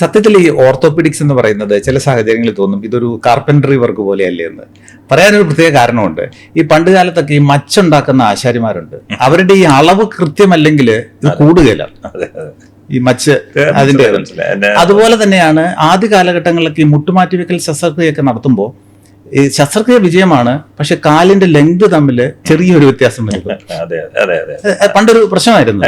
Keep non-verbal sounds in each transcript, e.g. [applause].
സത്യത്തിൽ ഈ ഓർത്തോപീഡിക്സ് എന്ന് പറയുന്നത് ചില സാഹചര്യങ്ങളിൽ തോന്നും ഇതൊരു കാർപ്പൻട്രി വർക്ക് പോലെയല്ലേ എന്ന്. പറയാനൊരു പ്രത്യേക കാരണമുണ്ട്. ഈ പണ്ട് കാലത്തൊക്കെ ഈ മച്ചുണ്ടാക്കുന്ന ആശാരിമാരുണ്ട്. അവരുടെ ഈ അളവ് കൃത്യമല്ലെങ്കിൽ ഇത് കൂടുകയില്ല. ഈ മച്ച് അതിന്റെ. അതുപോലെ തന്നെയാണ് ആദ്യ കാലഘട്ടങ്ങളിലൊക്കെ ഈ മുട്ടുമാറ്റിവെക്കൽ ശസ്ത്രക്രിയയൊക്കെ നടത്തുമ്പോൾ ഈ ശസ്ത്രക്രിയ വിജയമാണ് പക്ഷെ കാലിന്റെ ലെങ്ത് തമ്മിൽ ചെറിയൊരു വ്യത്യാസം വരും [laughs] പണ്ടൊരു പ്രശ്നമായിരുന്നു.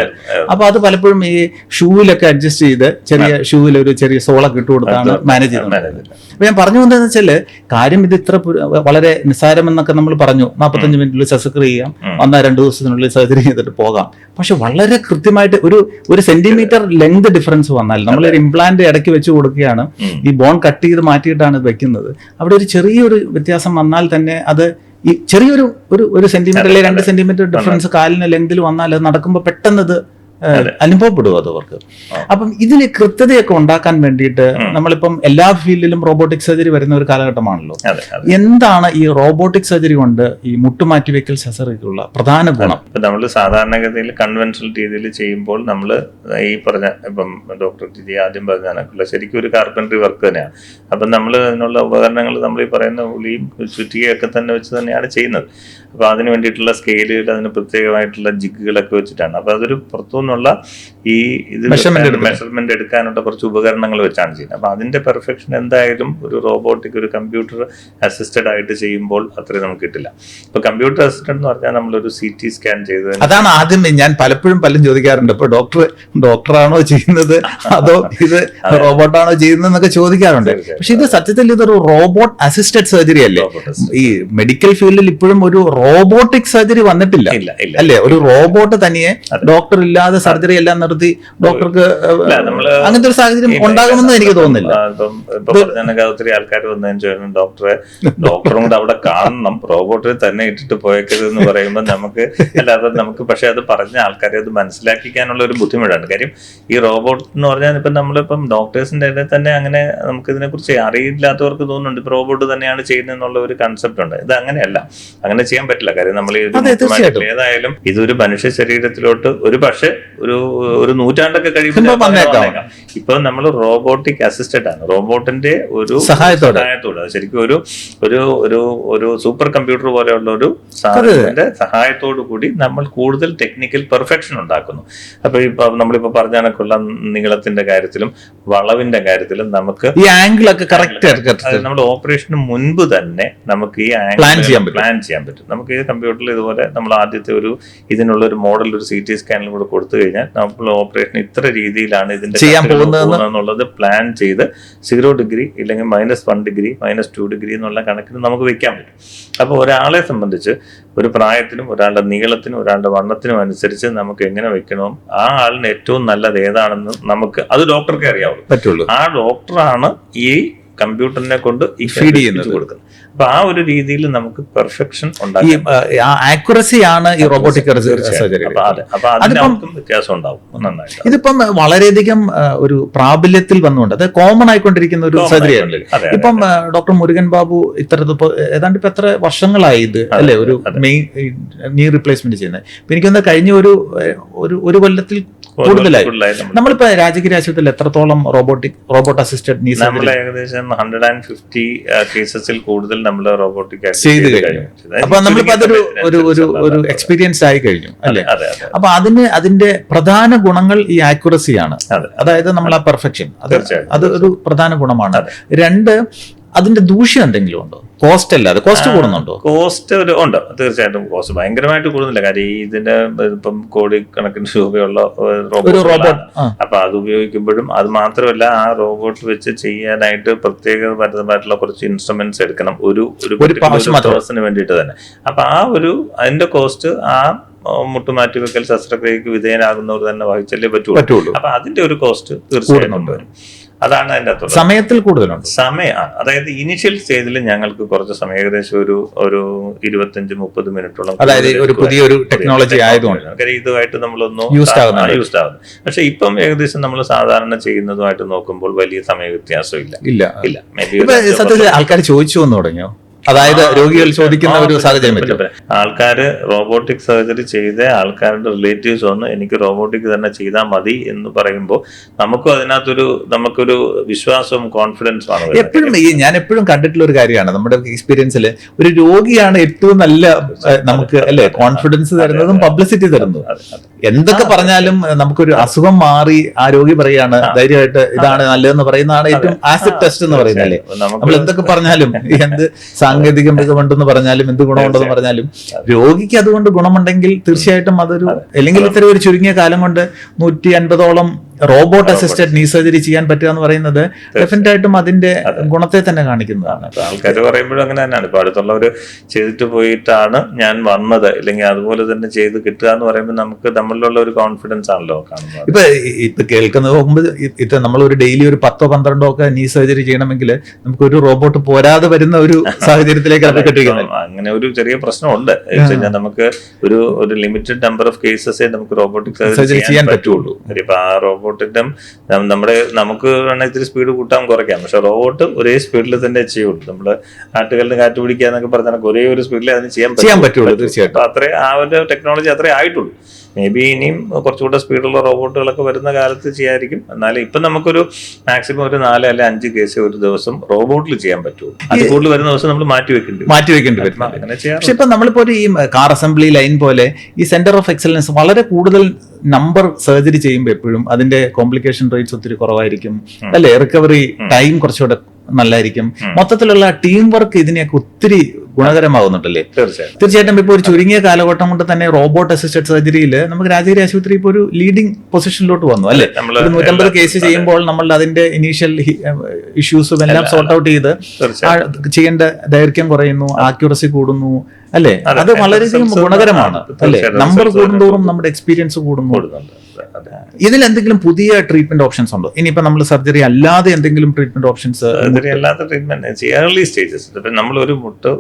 അപ്പൊ അത് പലപ്പോഴും ഈ ഷൂവിലൊക്കെ അഡ്ജസ്റ്റ് ചെയ്ത് ചെറിയ ഷൂവിൽ ഒരു ചെറിയ സോളൊക്കെ ഇട്ട് കൊടുത്താണ് മാനേജ് ചെയ്യുന്നത് അപ്പൊ ഞാൻ പറഞ്ഞു വന്നതെന്ന് വെച്ചാൽ കാര്യം ഇത് ഇത്ര വളരെ നിസ്സാരമെന്നൊക്കെ നമ്മൾ പറഞ്ഞു. നാൽപ്പത്തഞ്ച് മിനിറ്റിൽ ശസ്ത്രക്രിയ ചെയ്യാം. വന്നാൽ രണ്ടു ദിവസത്തിനുള്ളിൽ സർജറി ചെയ്തിട്ട് പോകാം. പക്ഷെ വളരെ കൃത്യമായിട്ട് ഒരു ഒരു സെന്റിമീറ്റർ ലെങ്ത് ഡിഫറൻസ് വന്നാൽ നമ്മളൊരു ഇംപ്ലാന്റ് ഇടയ്ക്ക് വെച്ച് കൊടുക്കുകയാണ് ഈ ബോൺ കട്ട് ചെയ്ത് മാറ്റിയിട്ടാണ് വെക്കുന്നത്. അവിടെ ഒരു ചെറിയൊരു വ്യത്യാസം വന്നാൽ തന്നെ അത് ഈ ചെറിയൊരു ഒരു ഒരു സെന്റിമീറ്റർ അല്ലെങ്കിൽ രണ്ട് സെന്റിമീറ്റർ ഡിഫറൻസ് കാലിന് ലെങ്തിൽ വന്നാൽ അത് നടക്കുമ്പോൾ പെട്ടെന്ന് ഇത് ഏഹ്, അനുഭവപ്പെടും അത്. അവർക്ക്. അപ്പം ഇതിന് കൃത്യതയൊക്കെ ഉണ്ടാക്കാൻ വേണ്ടിയിട്ട് നമ്മളിപ്പം എല്ലാ ഫീൽഡിലും റോബോട്ടിക് സർജറി വരുന്ന ഒരു കാലഘട്ടമാണല്ലോ. എന്താണ് ഈ റോബോട്ടിക് സർജറി കൊണ്ട് ഈ മുട്ടുമാറ്റി വെക്കൽ ശസ്ത്രക്രിയക്കുള്ള പ്രധാന ഗുണം? ഇപ്പൊ നമ്മൾ സാധാരണഗതിയിൽ കൺവെൻഷണൽ രീതിയിൽ ചെയ്യുമ്പോൾ നമ്മൾ ഈ പറഞ്ഞ ഇപ്പം ഡോക്ടർ ജിജി ആദ്യം പറഞ്ഞ കണക്കുള്ള ശരിക്കും ഒരു കാർപ്പൻട്രി വർക്ക് തന്നെയാണ്. അപ്പം നമ്മൾ അതിനുള്ള ഉപകരണങ്ങൾ നമ്മൾ ഈ പറയുന്ന ഉളിയും ചുറ്റികയൊക്കെ തന്നെ വെച്ച് തന്നെയാണ് ചെയ്യുന്നത്. അപ്പോൾ അതിന് വേണ്ടിയിട്ടുള്ള സ്കെയിലുകൾ അതിന് പ്രത്യേകമായിട്ടുള്ള ജിഗുകളൊക്കെ വെച്ചിട്ടാണ്. അപ്പോൾ അതൊരു പുറത്തുനിന്നുള്ള ഈ ഇത് മെഷർമെന്റ് എടുക്കാനുള്ള കുറച്ച് ഉപകരണങ്ങൾ വെച്ചാണ് ചെയ്യുന്നത്. അപ്പൊ അതിന്റെ പെർഫെക്ഷൻ എന്തായാലും ഒരു റോബോട്ടിക് ഒരു കമ്പ്യൂട്ടർ അസിസ്റ്റഡ് ആയിട്ട് ചെയ്യുമ്പോൾ അത്രയും നമുക്ക് കിട്ടില്ല. ഇപ്പൊ കമ്പ്യൂട്ടർ അസിസ്റ്റന്റ് എന്ന് പറഞ്ഞാൽ നമ്മളൊരു സി ടി സ്കാൻ ചെയ്ത് അതാണ് ആദ്യം ഞാൻ പലപ്പോഴും പലരും ചോദിക്കാറുണ്ട് ഇപ്പൊ ഡോക്ടർ ഡോക്ടറാണോ ചെയ്യുന്നത്? അതോ ഇത് [laughs] റോബോട്ടാണോ ചെയ്യുന്നത്? എന്നൊക്കെ ചോദിക്കാറുണ്ട്. പക്ഷെ ഇത് സത്യത്തിൽ ഇതൊരു റോബോട്ട് അസിസ്റ്റഡ് സർജറി അല്ലേ? ഈ മെഡിക്കൽ ഫീൽഡിൽ ഇപ്പോഴും ഒരു റോബോട്ടിക് സർജറി വന്നിട്ടില്ല. അല്ലേ? ഒരു റോബോട്ട് തനിയെ ഡോക്ടർ ഇല്ലാതെ സർജറി എല്ലാം നിർത്തി ഡോക്ടർക്ക് അങ്ങനത്തെ ഒരു സാഹചര്യം ഉണ്ടാകുമെന്ന് എനിക്ക് തോന്നുന്നില്ല. ഒത്തിരി ആൾക്കാർ വന്നതിന് ശേഷം ഡോക്ടറെ ഡോക്ടറും കൂടെ അവിടെ കാണണം. റോബോട്ടിൽ തന്നെ ഇട്ടിട്ട് പോയേക്കരുത് എന്ന് പറയുമ്പോൾ നമുക്ക് അല്ലാതെ നമുക്ക് പക്ഷെ അത് പറഞ്ഞ ആൾക്കാരെ അത് മനസ്സിലാക്കിക്കാനുള്ള ഒരു ബുദ്ധിമുട്ടാണ്. കാര്യം ഈ റോബോട്ട് എന്ന് പറഞ്ഞാൽ ഇപ്പം നമ്മളിപ്പം ഡോക്ടേഴ്സിന്റെ ഇടയിൽ തന്നെ അങ്ങനെ നമുക്ക് ഇതിനെക്കുറിച്ച് അറിയില്ലാത്തവർക്ക് തോന്നുന്നുണ്ട്. ഇപ്പം റോബോട്ട് തന്നെയാണ് ചെയ്യുന്നതെന്നുള്ള ഒരു കൺസെപ്റ്റ് ഉണ്ട്. ഇത് അങ്ങനെയല്ല. അങ്ങനെ ചെയ്യാൻ പറ്റില്ല. കാര്യം നമ്മൾ അതെ. ഏതായാലും ഇതൊരു മനുഷ്യ ശരീരത്തിലോട്ട് ഒരു പക്ഷെ ഒരു ഒരു നൂറ്റാണ്ടൊക്കെ കഴിയുമ്പോൾ ഇപ്പൊ വന്നേക്കാം. ഇപ്പൊ നമ്മൾ റോബോട്ടിക് അസിസ്റ്റഡ് ആണ്. റോബോട്ടിന്റെ ഒരു സഹായത്തോടെ. സഹായത്തോടെ. ശരിക്കും ഒരു ഒരു ഒരു ഒരു സൂപ്പർ കമ്പ്യൂട്ടർ പോലെയുള്ള ഒരു സാധനത്തിന്റെ സഹായത്തോടു കൂടി നമ്മൾ കൂടുതൽ ടെക്നിക്കൽ പെർഫെക്ഷൻ ഉണ്ടാക്കുന്നു. അപ്പൊ ഇപ്പൊ നമ്മളിപ്പോ പറഞ്ഞ കണക്കുള്ള നീളത്തിന്റെ കാര്യത്തിലും വളവിന്റെ കാര്യത്തിലും നമുക്ക് ഈ ആംഗിൾ ഒക്കെ കറക്റ്റ് നമ്മൾ ഓപ്പറേഷന് മുൻപ് തന്നെ നമുക്ക് ഈ ആംഗിൾ പ്ലാൻ ചെയ്യാൻ പറ്റും. പ്ലാൻ ചെയ്യാൻ പറ്റും. നമുക്ക് ഈ കമ്പ്യൂട്ടറിൽ ഇതുപോലെ നമ്മൾ ആദ്യത്തെ ഒരു ഇതിനുള്ള ഒരു മോഡൽ ഒരു സി ടി സ്കാനിലും കൂടെ കൊടുത്തു കഴിഞ്ഞാൽ നമ്മൾ ഓപ്പറേഷൻ ഇത്ര രീതിയിലാണ് ഇതിന്റെ ചെയ്യാൻ പോകുന്നത് പ്ലാൻ ചെയ്ത് സീറോ ഡിഗ്രി ഇല്ലെങ്കിൽ minus one degree minus two degree എന്നുള്ള കണക്കിന് നമുക്ക് വെക്കാൻ പറ്റും. അപ്പോൾ ഒരാളെ സംബന്ധിച്ച് ഒരു പ്രായത്തിനും ഒരാളുടെ നീളത്തിനും ഒരാളുടെ വണ്ണത്തിനും അനുസരിച്ച് നമുക്ക് എങ്ങനെ വെക്കണം ആ ആളിന് ഏറ്റവും നല്ലത് ഏതാണെന്ന് നമുക്ക് അത് ഡോക്ടർക്ക് അറിയാവുള്ളൂ. പറ്റുള്ളൂ. ആ ഡോക്ടറാണ് ഈ കമ്പ്യൂട്ടറിനെ കൊണ്ട് feed ചെയ്യുന്നത്. കൊടുക്കുന്നത്. അപ്പൊ ആ ഒരു രീതിയിൽ നമുക്ക് പെർഫെക്ഷൻ ഈ ഉണ്ടാക്കാം. ആക്യുറസി ആണ് ഈ റോബോട്ടിക് സർജറി വ്യത്യാസം ഉണ്ടാവും. നന്നായിട്ട്. ഇതിപ്പം വളരെയധികം ഒരു പ്രാബല്യത്തിൽ വന്നുകൊണ്ട് അത് കോമൺ ആയിക്കൊണ്ടിരിക്കുന്ന ഒരു സർജറിയാണ്. ഇപ്പം ഡോക്ടർ മുരുകൻ ബാബു ഇത്തരത്തിൽ ഏതാണ്ട് ഇപ്പൊ എത്ര വർഷങ്ങളായി ഇത് അല്ലെ? ഒരു മെയിൻ നീ റിപ്ലേസ്മെന്റ് ചെയ്യുന്നത്. ഇപ്പൊ എനിക്കൊന്ന് കഴിഞ്ഞ ഒരു ഒരു കൊല്ലത്തിൽ കൂടുതലായി. നമ്മളിപ്പോ രാജഗിരി ആശുപത്രിയിൽ എത്രത്തോളം റോബോട്ടിക് റോബോട്ട് അസിസ്റ്റഡ് നീ ഏകദേശം ഹൺഡ്രഡ് ആൻഡ് ഫിഫ്റ്റി കേസസിൽ കൂടുതൽ നമ്മൾ റോബോട്ടിക് ചെയ്ത് കഴിഞ്ഞു. അപ്പൊ നമ്മളിപ്പോ അതൊരു ഒരു ഒരു ഒരു എക്സ്പീരിയൻസ് ആയി കഴിഞ്ഞു അല്ലെ? അപ്പൊ അതിന് അതിന്റെ പ്രധാന ഗുണങ്ങൾ ഈ ആക്യുറസിയാണ് അതെ. അതായത് നമ്മൾ ആ പെർഫെക്ഷൻ അത് അത് ഒരു പ്രധാന ഗുണമാണ്. രണ്ട് അതിന്റെ ദൂഷ്യം എന്തെങ്കിലും ഉണ്ടോ? കോസ്റ്റ് അല്ലാതെ കോസ്റ്റ് കൂടുന്നുണ്ടോ? കോസ്റ്റ് ഒരു ഉണ്ട്. തീർച്ചയായിട്ടും കോസ്റ്റ് ഭയങ്കരമായിട്ട് കൂടുന്നില്ല. കാര്യം ഇതിന്റെ ഇപ്പം കോടിക്കണക്കിന് രൂപയുള്ള റോബോട്ട് അപ്പൊ അത് ഉപയോഗിക്കുമ്പോഴും അത് മാത്രമല്ല ആ റോബോട്ട് വെച്ച് ചെയ്യാനായിട്ട് പ്രത്യേക പരമായിട്ടുള്ള കുറച്ച് ഇൻസ്ട്രുമെന്റ്സ് എടുക്കണം. ഒരു ഒരു പേഴ്സണിന് വേണ്ടിയിട്ട് തന്നെ. അപ്പൊ ആ ഒരു അതിന്റെ കോസ്റ്റ് ആ മുട്ടുമാറ്റി വെക്കൽ ശസ്ത്രക്രിയക്ക് വിധേയനാകുന്നവർ തന്നെ വഹിച്ചല്ലേ പറ്റുള്ളൂ. അപ്പൊ അതിന്റെ ഒരു കോസ്റ്റ് തീർച്ചയായിട്ടും കൊണ്ടുവരും വരും അതാണ് അതിന്റെ അകത്തുള്ളത് സമയത്തിൽ കൂടുതലുണ്ട്. സമയം അതായത് ഇനിഷ്യൽ സ്റ്റേജിൽ ഞങ്ങൾക്ക് കുറച്ച് സമയം ഏകദേശം ഒരു ഒരു ഇരുപത്തഞ്ച് മുപ്പത് മിനിറ്റോളം അതായത് ഒരു പുതിയൊരു ടെക്നോളജി ആയതുകൊണ്ട്. ഇതുമായിട്ട് നമ്മളൊന്നും യൂസ്. ആകുന്നു. പക്ഷെ ഇപ്പം ഏകദേശം നമ്മൾ സാധാരണ ചെയ്യുന്നതുമായിട്ട് നോക്കുമ്പോൾ വലിയ സമയ വ്യത്യാസം ഇല്ല. ഇല്ല ഇല്ല സത്യത്തിൽ ആൾക്കാർ ചോദിച്ചു വന്നു തുടങ്ങിയോ? അതായത് രോഗികൾ ചോദിക്കുന്ന ഒരു സാഹചര്യം ആൾക്കാർ ആൾക്കാര് റോബോട്ടിക് സർജറി ചെയ്ത ആൾക്കാരുടെ റിലേറ്റീവ്സ് വന്ന് എനിക്ക് റോബോട്ടിക് തന്നെ ചെയ്താൽ മതി എന്ന് പറയുമ്പോൾ നമുക്കും അതിനകത്തൊരു നമുക്കൊരു വിശ്വാസവും കോൺഫിഡൻസും ആണ് എപ്പോഴും ഈ ഞാൻ എപ്പോഴും കണ്ടിട്ടുള്ള ഒരു കാര്യമാണ്. നമ്മുടെ എക്സ്പീരിയൻസിൽ ഒരു രോഗിയാണ് ഏറ്റവും നല്ല നമുക്ക് അല്ലെ? കോൺഫിഡൻസ് തരുന്നതും പബ്ലിസിറ്റി തരുന്നതും. എന്തൊക്കെ പറഞ്ഞാലും നമുക്കൊരു അസുഖം മാറി ആ രോഗി പറയാണ് ധൈര്യമായിട്ട് ഇതാണ് നല്ലതെന്ന് പറയുന്നതാണ് ഏറ്റവും ആസിഡ് ടെസ്റ്റ് എന്ന് പറയുന്നത് അല്ലേ? നമ്മൾ എന്തൊക്കെ പറഞ്ഞാലും [laughs] എന്ത് സാങ്കേതിക മികവുണ്ടെന്ന് പറഞ്ഞാലും എന്ത് ഗുണമുണ്ടെന്ന് പറഞ്ഞാലും രോഗിക്ക് അതുകൊണ്ട് ഗുണമുണ്ടെങ്കിൽ തീർച്ചയായിട്ടും അതൊരു അല്ലെങ്കിൽ ഇത്തരം ഒരു ചുരുങ്ങിയ കാലം കൊണ്ട് നൂറ്റി അൻപതോളം റോബോട്ട് അസിസ്റ്റഡ് നീ സർജറി ചെയ്യാൻ പറ്റുക എന്ന് പറയുന്നത് ഡെഫിനറ്റ് ആയിട്ടും അതിന്റെ ഗുണത്തെ തന്നെ കാണിക്കുന്നതാണ്. ആൾക്കാർ പറയുമ്പോഴും അങ്ങനെ തന്നെയാണ്. ഇപ്പൊ അടുത്തുള്ളവർ ചെയ്തിട്ട് പോയിട്ടാണ് ഞാൻ വന്നത്. അല്ലെങ്കിൽ അതുപോലെ തന്നെ ചെയ്ത് കിട്ടുക എന്ന് പറയുമ്പോൾ നമുക്ക് നമ്മളിലുള്ള ഒരു കോൺഫിഡൻസ് ആണല്ലോ കാണുന്നത്. ഇപ്പൊ ഇത് കേൾക്കുന്നത് നോക്കുമ്പോൾ ഇത് നമ്മൾ ഒരു ഡെയിലി ഒരു പത്തോ പന്ത്രണ്ടോ ഒക്കെ നീ സർജറി ചെയ്യണമെങ്കിൽ നമുക്ക് ഒരു റോബോട്ട് പോരാതെ വരുന്ന ഒരു [laughs] സാഹചര്യത്തിലേക്ക് അങ്ങനെ ഒരു ചെറിയ പ്രശ്നമുണ്ട്. കഴിഞ്ഞാൽ നമുക്ക് ഒരു ഒരു ലിമിറ്റഡ് നമ്പർ ഓഫ് കേസസേ നമുക്ക് റോബോട്ടിക് സർജറി ചെയ്യാൻ പറ്റുള്ളൂ. ഇപ്പൊ ആ റോബോട്ടിന്റെ നമ്മുടെ നമുക്ക് വേണമെങ്കിൽ ഇത്തിരി സ്പീഡ് കൂട്ടാൻ കുറയ്ക്കാം. പക്ഷെ റോബോട്ട് ഒരേ സ്പീഡിൽ തന്നെ ചെയ്യുള്ളൂ. നമ്മൾ ആട്ടുകളിന് കാറ്റ് പിടിക്കുക എന്നൊക്കെ പറഞ്ഞാൽ ഒരേ ഒരു സ്പീഡിൽ അതിന് ചെയ്യാൻ ചെയ്യാൻ. പറ്റുള്ളൂ, തീർച്ചയായിട്ടും. അത്രേ ആ ഒരു ടെക്നോളജി അത്രേ ആയിട്ടുള്ളൂ. മേ ബി ഇനിയും കുറച്ചുകൂടെ സ്പീഡുള്ള റോബോട്ടുകളൊക്കെ വരുന്ന കാലത്ത് ചെയ്യായിരിക്കും. എന്നാലും ഇപ്പം നമുക്കൊരു മാക്സിമം ഒരു നാല് അല്ലെ അഞ്ച് കേസ് ഒരു ദിവസം റോബോട്ടിൽ ചെയ്യാൻ പറ്റുള്ളൂ. അത് കൂടുതൽ വരുന്ന ദിവസം നമ്മൾ മാറ്റി വെക്കേണ്ടി മാറ്റി വെക്കേണ്ടി വരും. പക്ഷെ ഇപ്പൊ നമ്മളിപ്പോ ഒരു ഈ കാർ അസംബ്ലി ലൈൻ പോലെ ഈ സെന്റർ ഓഫ് എക്സലൻസ് വളരെ കൂടുതൽ നമ്പർ സർജറി ചെയ്യുമ്പോൾ എപ്പോഴും അതിന്റെ കോംപ്ലിക്കേഷൻ റേറ്റ്സ് ഒത്തിരി കുറവായിരിക്കും. അല്ലെ റിക്കവറി ടൈം കുറച്ചുകൂടെ നല്ലതായിരിക്കും മൊത്തത്തിലുള്ള ടീം വർക്ക് ഇതിനെയൊക്കെ ഒത്തിരി ഗുണകരമാകുന്നുണ്ടല്ലേ തീർച്ചയായും തീർച്ചയായിട്ടും ഇപ്പോൾ ഒരു ചുരുങ്ങിയ കാലഘട്ടം കൊണ്ട് തന്നെ റോബോട്ട് അസിസ്റ്റഡ് സർജറിയിൽ നമുക്ക് രാജഗിരി ആശുപത്രി ഇപ്പോൾ ഒരു ലീഡിംഗ് പൊസിഷനിലോട്ട് വന്നു അല്ലേ? ഒരു നൂറ്റമ്പത് കേസ് ചെയ്യുമ്പോൾ നമ്മൾ അതിന്റെ ഇനീഷ്യൽ ഇഷ്യൂസും എല്ലാം സോർട്ട് ഔട്ട് ചെയ്ത് ചെയ്യേണ്ട ദൈർഘ്യം കുറയുന്നു ആക്യുറസി കൂടുന്നു അല്ലേ? അത്. വളരെയധികം ഗുണകരമാണ്. അല്ലേ? നമ്പർ കൂടുന്തോറും നമ്മുടെ എക്സ്പീരിയൻസ് കൂടുന്നു. ഇതിൽ എന്തെങ്കിലും പുതിയ ട്രീറ്റ്മെന്റ് ഓപ്ഷൻസ് ഉണ്ടോ? ഇനിയിപ്പോ നമ്മൾ സർജറി അല്ലാതെ എന്തെങ്കിലും ട്രീറ്റ്മെന്റ് ഓപ്ഷൻസ് സർജറി അല്ലാത്ത ട്രീറ്റ്മെന്റ് ഏർലി സ്റ്റേജസ് ഇപ്പം നമ്മൾ ഒരു മുട്ട്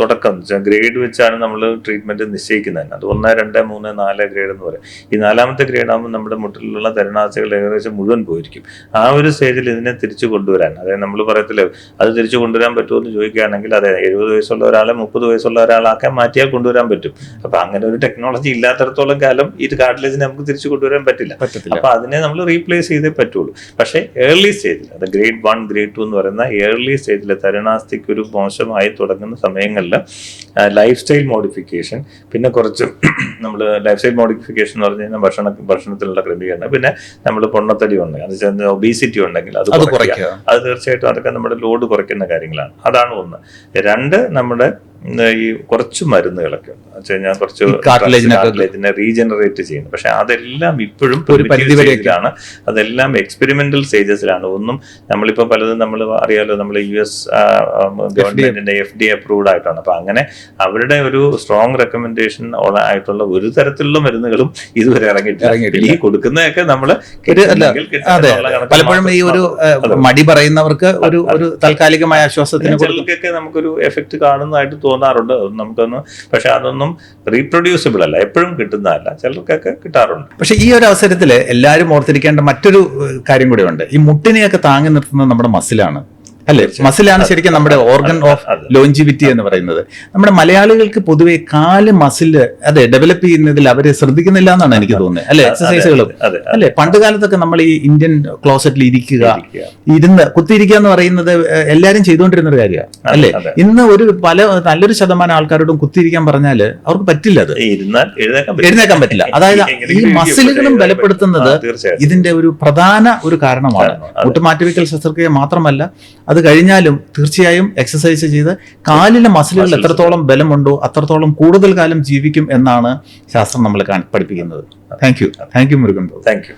തുടക്കം ഗ്രേഡ് വെച്ചാണ് നമ്മൾ ട്രീറ്റ്മെന്റ് നിശ്ചയിക്കുന്നത്. അത് ഒന്ന് രണ്ട് മൂന്ന് നാല് ഗ്രേഡ് എന്ന് പറയും. ഈ നാലാമത്തെ ഗ്രേഡ് ആകുമ്പോൾ നമ്മുടെ മുട്ടിലുള്ള തരുണാശകൾ ഏകദേശം മുഴുവൻ പോയിരിക്കും. ആ ഒരു സ്റ്റേജിൽ ഇതിനെ തിരിച്ചു കൊണ്ടുവരാൻ. അതായത് നമ്മൾ പറയത്തില്ല അത് തിരിച്ചു കൊണ്ടുവരാൻ പറ്റുമോ എന്ന് ചോദിക്കുകയാണെങ്കിൽ അതെ എഴുപത് വയസ്സുള്ള ഒരാളെ മുപ്പത് വയസ്സുള്ള ഒരാളാക്കാൻ മാറ്റിയാൽ കൊണ്ടുവരാൻ പറ്റും. അപ്പൊ അങ്ങനെ ഒരു ടെക്നോളജി ഇല്ലാത്തടത്തോളം കാലം ഈ കാർട്ടിലേജിനെ നമുക്ക് തിരിച്ചു കൊണ്ടുവരാൻ പറ്റില്ല. അപ്പൊ അതിനെ നമ്മൾ റീപ്ലേസ് ചെയ്തേ പറ്റുള്ളൂ. പക്ഷേ ഏർലി സ്റ്റേജിൽ അത് ഗ്രേഡ് വൺ ഗ്രേഡ് ടു എന്ന് പറയുന്ന ഏർലി സ്റ്റേജിൽ തരുണാസ്ഥിക്ക് ഒരു മോശമായി തുടങ്ങുന്ന സമയങ്ങളിൽ ലൈഫ് സ്റ്റൈൽ മോഡിഫിക്കേഷൻ പിന്നെ കുറച്ച് നമ്മൾ ലൈഫ് സ്റ്റൈൽ മോഡിഫിക്കേഷൻ എന്ന് പറഞ്ഞു കഴിഞ്ഞാൽ ഭക്ഷണ ഭക്ഷണത്തിലുള്ള ക്രമീകരണം. പിന്നെ നമ്മൾ പൊണ്ണത്തടി ഉണ്ടെങ്കിൽ ഒബീസിറ്റി ഉണ്ടെങ്കിൽ അത് കുറയ്ക്കുക. അത് തീർച്ചയായിട്ടും അതൊക്കെ നമ്മുടെ ലോഡ് കുറയ്ക്കുന്ന കാര്യങ്ങളാണ്. അതാണ് ഒന്ന്. രണ്ട് നമ്മുടെ ഈ കുറച്ച് മരുന്നുകളൊക്കെ ഉണ്ട്. ഞാൻ വെച്ച് കഴിഞ്ഞാൽ കുറച്ച് കാർട്ടിലേജിനെ റീജനറേറ്റ് ചെയ്യുന്നു. പക്ഷെ അതെല്ലാം ഇപ്പോഴും ഒരു. അതെല്ലാം എക്സ്പെരിമെന്റൽ സ്റ്റേജസിലാണ് ഒന്നും നമ്മളിപ്പോ പലതും നമ്മൾ അറിയാലോ നമ്മൾ യു എസ് ഗവൺമെന്റിന്റെ എഫ് ഡി അപ്രൂവ്ഡ് ആയിട്ടാണ്. അപ്പൊ അങ്ങനെ അവരുടെ ഒരു സ്ട്രോങ് റെക്കമെൻഡേഷൻ ആയിട്ടുള്ള ഒരു തരത്തിലുള്ള മരുന്നുകളും ഇതുവരെ ഇറങ്ങിയിട്ടില്ല. ഈ കൊടുക്കുന്നതൊക്കെ നമ്മൾ പലപ്പോഴും ഈ ഒരു മടി പറയുന്നവർക്ക് ഒരു ഒരു താൽക്കാലികമായ ആശ്വാസത്തിന് നമുക്കൊരു എഫക്ട് കാണുന്നതായിട്ട് തോന്നാറുണ്ട് അതൊന്നും നമുക്കൊന്ന് പക്ഷെ അതൊന്നും റീപ്രൊഡ്യൂസിബിൾ അല്ല എപ്പോഴും കിട്ടുന്നതല്ല ചിലർക്കൊക്കെ കിട്ടാറുണ്ട്. പക്ഷേ ഈ ഒരു അവസരത്തിൽ എല്ലാവരും ഓർത്തിരിക്കേണ്ട മറ്റൊരു കാര്യം കൂടിയുണ്ട്. ഈ മുട്ടിനെയൊക്കെ താങ്ങി നിർത്തുന്നത് നമ്മുടെ മസിലാണ്. അല്ലെ? മസിലാണ് ശരിക്കും നമ്മുടെ ഓർഗൻ ഓഫ് ലോഞ്ചിവിറ്റി എന്ന് പറയുന്നത്. നമ്മുടെ മലയാളികൾക്ക് പൊതുവെ കാൽ മസിൽ അതെ ഡെവലപ്പ് ചെയ്യുന്നതിൽ അവർ ശ്രദ്ധിക്കുന്നില്ല എന്നാണ് എനിക്ക് തോന്നുന്നത്. അല്ലെ? എക്സസൈസുകളും അല്ലെ? പണ്ട് കാലത്തൊക്കെ നമ്മൾ ഈ ഇന്ത്യൻ ക്ലോസറ്റിൽ ഇരിക്കുക. ഇരുന്ന് കുത്തിയിരിക്കുക എന്ന് പറയുന്നത് എല്ലാരും ചെയ്തുകൊണ്ടിരുന്ന ഒരു കാര്യമാണ് അല്ലെ. ഇന്ന് ഒരു പല നല്ലൊരു ശതമാനം ആൾക്കാരോടും കുത്തിയിരിക്കാൻ പറഞ്ഞാൽ അവർക്ക് പറ്റില്ല അത്. എഴുന്നേക്കാൻ പറ്റില്ല. അതായത് ഈ? മസിലുകളും ബലപ്പെടുത്തുന്നത് ഇതിന്റെ ഒരു പ്രധാന ഒരു കാരണമാണ്. മുട്ടുമാറ്റിവെക്കൽ ശസ്ത്രക്രിയ മാത്രമല്ല അത് കഴിഞ്ഞാലും തീർച്ചയായും എക്സസൈസ് ചെയ്ത് കാലിലെ മസിലുകൾ. എത്രത്തോളം ബലമുണ്ടോ അത്രത്തോളം കൂടുതൽ കാലം ജീവിക്കും എന്നാണ് ശാസ്ത്രം നമ്മൾ പഠിപ്പിക്കുന്നത്. Thank you thank you Murugan thank you